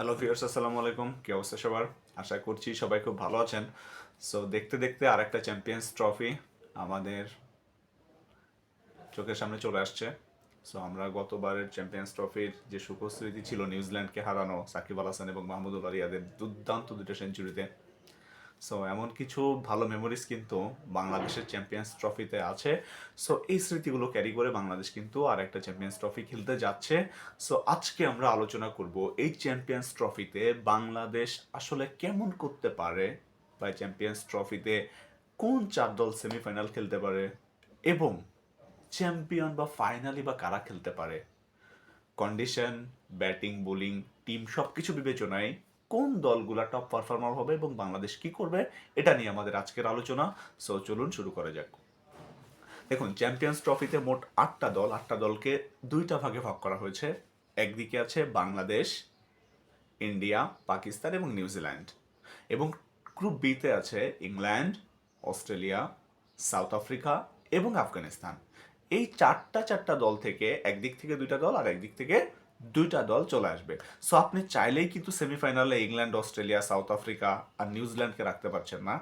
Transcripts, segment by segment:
Hello viewers আসসালামু আলাইকুম। কি অবস্থা সবার? আশা করছি সবাই খুব ভালো আছেন। সো দেখতে দেখতে আর একটা চ্যাম্পিয়ন্স ট্রফি আমাদের চোখের সামনে চলে আসছে। সো আমরা গতবারের চ্যাম্পিয়ন্স ট্রফির যে সুখস্মৃতি ছিল, নিউজিল্যান্ডকে হারানো সাকিব আল হাসান এবং মাহমুদুল রিয়াদের দুর্দান্ত দুটো সেঞ্চুরিতে সো এমন কিছু ভালো মেমোরিজ কিন্তু বাংলাদেশের চ্যাম্পিয়ন্স ট্রফিতে আছে। সো এই স্মৃতিগুলো ক্যারি করে বাংলাদেশ কিন্তু আর একটা চ্যাম্পিয়ন্স ট্রফি খেলতে যাচ্ছে। সো আজকে আমরা আলোচনা করব এই চ্যাম্পিয়ন্স ট্রফিতে বাংলাদেশ আসলে কেমন করতে পারে বা চ্যাম্পিয়ন্স ট্রফিতে কোন চার দল সেমিফাইনাল খেলতে পারে এবং চ্যাম্পিয়ন বা ফাইনালি বা কারা খেলতে পারে? কন্ডিশন ব্যাটিং বোলিং টিম সব কিছু বিবেচনায় কোন দলগুলা টপ পারফর্মার হবে এবং বাংলাদেশ কি করবে, এটা নিয়ে আমাদের আজকের আলোচনা। সো চলুন শুরু করা যাক। দেখুন চ্যাম্পিয়ন্স ট্রফিতে মোট আটটা দল, আটটা দলকে দুইটা ভাগে ভাগ করা হয়েছে। একদিকে আছে বাংলাদেশ, ইন্ডিয়া, পাকিস্তান এবং নিউজিল্যান্ড এবং গ্রুপ বিতে আছে ইংল্যান্ড, অস্ট্রেলিয়া, সাউথ আফ্রিকা এবং আফগানিস্তান। এই চারটা চারটা দল থেকে একদিক থেকে দুইটা দল আর একদিক থেকে দুইটা দল চলে আসবে। সো আপনি চাইলেই কিন্তু সেমিফাইনালে ইংল্যান্ড, অস্ট্রেলিয়া, সাউথ আফ্রিকা আর নিউজিল্যান্ডকে রাখতে পারছেন না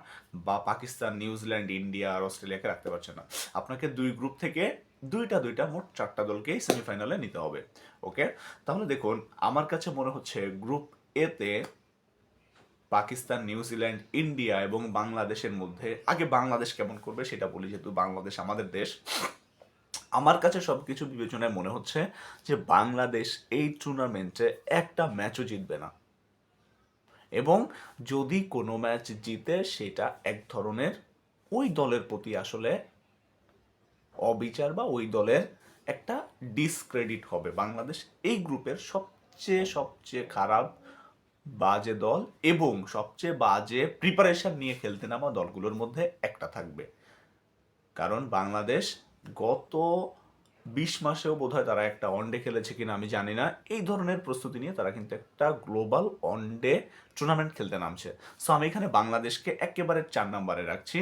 বা পাকিস্তান, নিউজিল্যান্ড, ইন্ডিয়া আর অস্ট্রেলিয়াকে রাখতে পারছেন না। আপনাকে দুই গ্রুপ থেকে দুইটা দুইটা, মোট চারটা দলকেই সেমিফাইনালে নিতে হবে। ওকে তাহলে দেখুন, আমার কাছে মনে হচ্ছে গ্রুপ এতে পাকিস্তান, নিউজিল্যান্ড, ইন্ডিয়া এবং বাংলাদেশের মধ্যে, আগে বাংলাদেশ কেমন করবে সেটা বলি, যেহেতু বাংলাদেশ আমাদের দেশ আমার কাছে সব কিছু বিবেচনায় মনে হচ্ছে যে বাংলাদেশ এই টুর্নামেন্টে একটা ম্যাচও জিতবে না। এবং যদি কোনো ম্যাচ জিতে সেটা এক ধরনের ওই দলের প্রতি আসলে অবিচার বা ওই দলের একটা ডিসক্রেডিট হবে। বাংলাদেশ এই গ্রুপের সবচেয়ে সবচেয়ে খারাপ বাজে দল এবং সবচেয়ে বাজে প্রিপারেশন নিয়ে খেলতে নামা দলগুলোর মধ্যে একটা থাকবে। কারণ বাংলাদেশ গত বিশ মাসেও বোধহয় তারা একটা ওয়ানডে খেলেছে কিনা আমি জানি না। এই ধরনের প্রস্তুতি নিয়ে তারা কিন্তু একটা গ্লোবাল ওয়ানডে টুর্নামেন্ট খেলতে নামছে। সো আমি এখানে বাংলাদেশকে একেবারে চার নম্বরে রাখছি।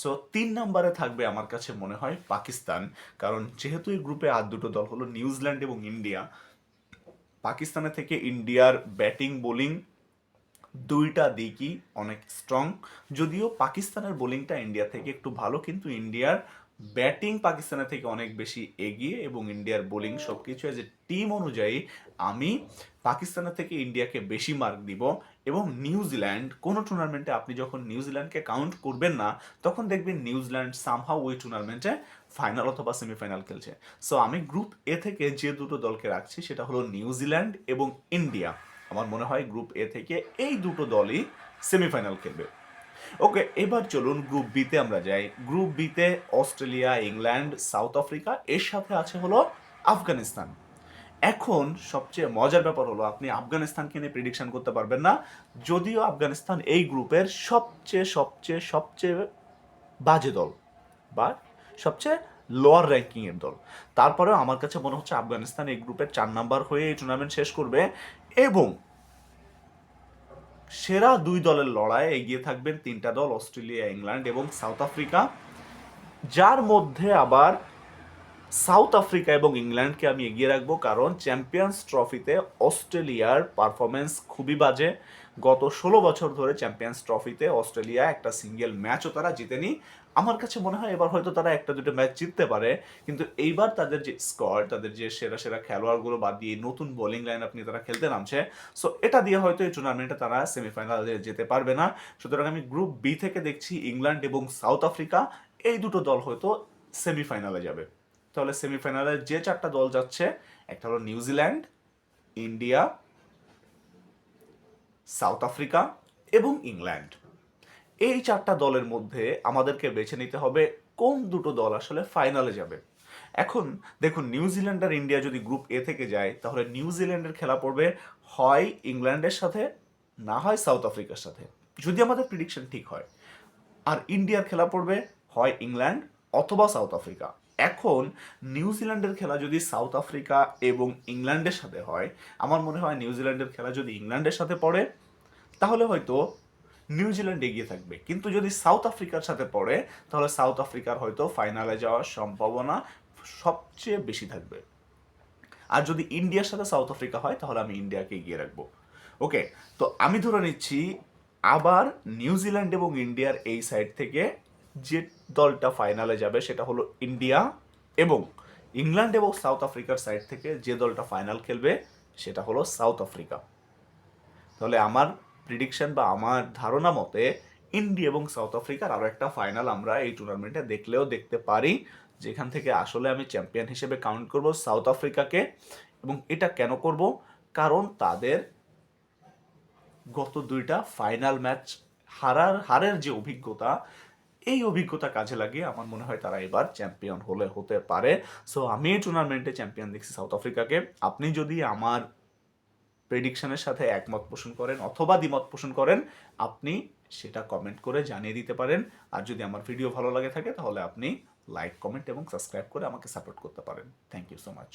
সো তিন নম্বরে থাকবে আমার কাছে মনে হয় পাকিস্তান। কারণ যেহেতু এই গ্রুপে আর দুটো দল হলো নিউজিল্যান্ড এবং ইন্ডিয়া, পাকিস্তানের থেকে ইন্ডিয়ার ব্যাটিং বোলিং দুইটা দিকই অনেক স্ট্রং যদিও পাকিস্তানের বোলিংটা ইন্ডিয়া থেকে একটু ভালো, কিন্তু ইন্ডিয়ার ব্যাটিং পাকিস্তানের থেকে অনেক বেশি এগিয়ে এবং ইন্ডিয়ার বোলিং সব কিছু এ টিম অনুযায়ী আমি পাকিস্তানের থেকে ইন্ডিয়াকে বেশি মার্ক দিব এবং নিউজিল্যান্ড কোনো টুর্নামেন্টে আপনি যখন নিউজিল্যান্ডকে কাউন্ট করবেন না, তখন দেখবেন নিউজিল্যান্ড সামহাও ওই টুর্নামেন্টে ফাইনাল অথবা সেমিফাইনাল খেলছে। সো আমি গ্রুপ এ থেকে যে দুটো দলকে রাখছি, সেটা হলো নিউজিল্যান্ড এবং ইন্ডিয়া আমার মনে হয় গ্রুপ এ থেকে এই দুটো দলই সেমিফাইনাল খেলবে। ওকে এবার চলুন গ্রুপ বিতে আমরা যাই। গ্রুপ বিতে অস্ট্রেলিয়া, ইংল্যান্ড, সাউথ আফ্রিকা, এর সাথে আছে হলো আফগানিস্তান। এখন সবচেয়ে মজার ব্যাপার হলো, আপনি আফগানিস্তানকে নিয়ে প্রিডিকশন করতে পারবেন না। যদিও আফগানিস্তান এই গ্রুপের সবচেয়ে সবচেয়ে সবচেয়ে বাজে দল বা সবচেয়ে লোয়ার র্যাঙ্কিংয়ের দল। তারপরেও আমার কাছে মনে হচ্ছে আফগানিস্তান এই গ্রুপের চার নাম্বার হয়ে এই টুর্নামেন্ট শেষ করবে। এবং সেরা দুই দলের লড়াইয়ে এগিয়ে থাকবেন তিনটা দল, অস্ট্রেলিয়া, ইংল্যান্ড এবং সাউথ আফ্রিকা, যার মধ্যে আবার সাউথ আফ্রিকা এবং ইংল্যান্ডকে আমি এগিয়ে রাখব কারণ চ্যাম্পিয়ন্স ট্রফিতে অস্ট্রেলিয়ার পারফরমেন্স খুবই বাজে। গত ষোলো বছর ধরে চ্যাম্পিয়ন্স ট্রফিতে অস্ট্রেলিয়া একটা সিঙ্গেল ম্যাচও তারা জিতেনি। আমার কাছে মনে হয় এবার হয়তো তারা একটা দুটো ম্যাচ জিততে পারে। কিন্তু এইবার তাদের যে স্কোয়াড, তাদের যে সেরা সেরা খেলোয়াড়গুলো বাদ দিয়ে নতুন বোলিং লাইন আপনি তারা খেলতে নামছে। সো এটা দিয়ে হয়তো এই টুর্নামেন্টে তারা সেমিফাইনালে যেতে পারবে না। সুতরাং আমি গ্রুপ বি থেকে দেখছি ইংল্যান্ড এবং সাউথ আফ্রিকা। এই দুটো দল হয়তো সেমিফাইনালে যাবে। তাহলে সেমিফাইনালে যে চারটা দল যাচ্ছে, একটা হলো New Zealand India, South Africa এবং ইংল্যান্ড। এই চারটা দলের মধ্যে আমাদেরকে বেছে নিতে হবে কোন দুটো দল আসলে ফাইনালে যাবে। এখন দেখুন নিউজিল্যান্ড আর ইন্ডিয়া যদি গ্রুপ এ থেকে যায়, তাহলে নিউজিল্যান্ডের খেলা পড়বে হয় ইংল্যান্ডের সাথে, না হয় সাউথ আফ্রিকার সাথে। যদি আমাদের প্রিডিকশন ঠিক হয়, আর ইন্ডিয়ার খেলা পড়বে হয় ইংল্যান্ড অথবা সাউথ আফ্রিকা। এখন নিউজিল্যান্ডের খেলা যদি সাউথ আফ্রিকা এবং ইংল্যান্ডের সাথে হয়, আমার মনে হয় নিউজিল্যান্ডের খেলা যদি ইংল্যান্ডের সাথে পড়ে, তাহলে হয়তো নিউজিল্যান্ড এগিয়ে থাকবে। কিন্তু যদি সাউথ আফ্রিকার সাথে পড়ে, তাহলে সাউথ আফ্রিকার হয়তো ফাইনালে যাওয়ার সম্ভাবনা সবচেয়ে বেশি থাকবে। আর যদি ইন্ডিয়ার সাথে সাউথ আফ্রিকা হয়, তাহলে আমি ইন্ডিয়াকে এগিয়ে রাখব। ওকে তো আমি ধরে নিচ্ছি আবার নিউজিল্যান্ড এবং ইন্ডিয়ার এই সাইড থেকে যে দলটা ফাইনালে যাবে সেটা হলো ইন্ডিয়া এবং ইংল্যান্ড এবং সাউথ আফ্রিকার সাইড থেকে যে দলটা ফাইনাল খেলবে সেটা হলো সাউথ আফ্রিকা। তাহলে আমার প্রিডিকশন বা আমার ধারণা মতে ইন্ডিয়া এবং সাউথ আফ্রিকার আরও একটা ফাইনাল আমরা এই টুর্নামেন্টে দেখলেও দেখতে পারি, যেখান থেকে আসলে আমি চ্যাম্পিয়ন হিসেবে কাউন্ট করব সাউথ আফ্রিকাকে এবং এটা কেন করব? কারণ তাদের গত দুইটা ফাইনাল ম্যাচ হারার, হারের যে অভিজ্ঞতা এই অভিজ্ঞতা কাজে লাগিয়ে আমার মনে হয় তারা এবার চ্যাম্পিয়ন হলে হতে পারে। সো আমি এই টুর্নামেন্টে চ্যাম্পিয়ন দেখছি সাউথ আফ্রিকাকে আপনি যদি আমার প্রেডিকশনের সাথে একমত পোষণ করেন অথবা দ্বিমত পোষণ করেন, আপনি সেটা কমেন্ট করে জানিয়ে দিতে পারেন। আর যদি আমার ভিডিও ভালো লাগে থাকে, তাহলে আপনি লাইক কমেন্ট এবং সাবস্ক্রাইব করে আমাকে সাপোর্ট করতে পারেন। Thank you so much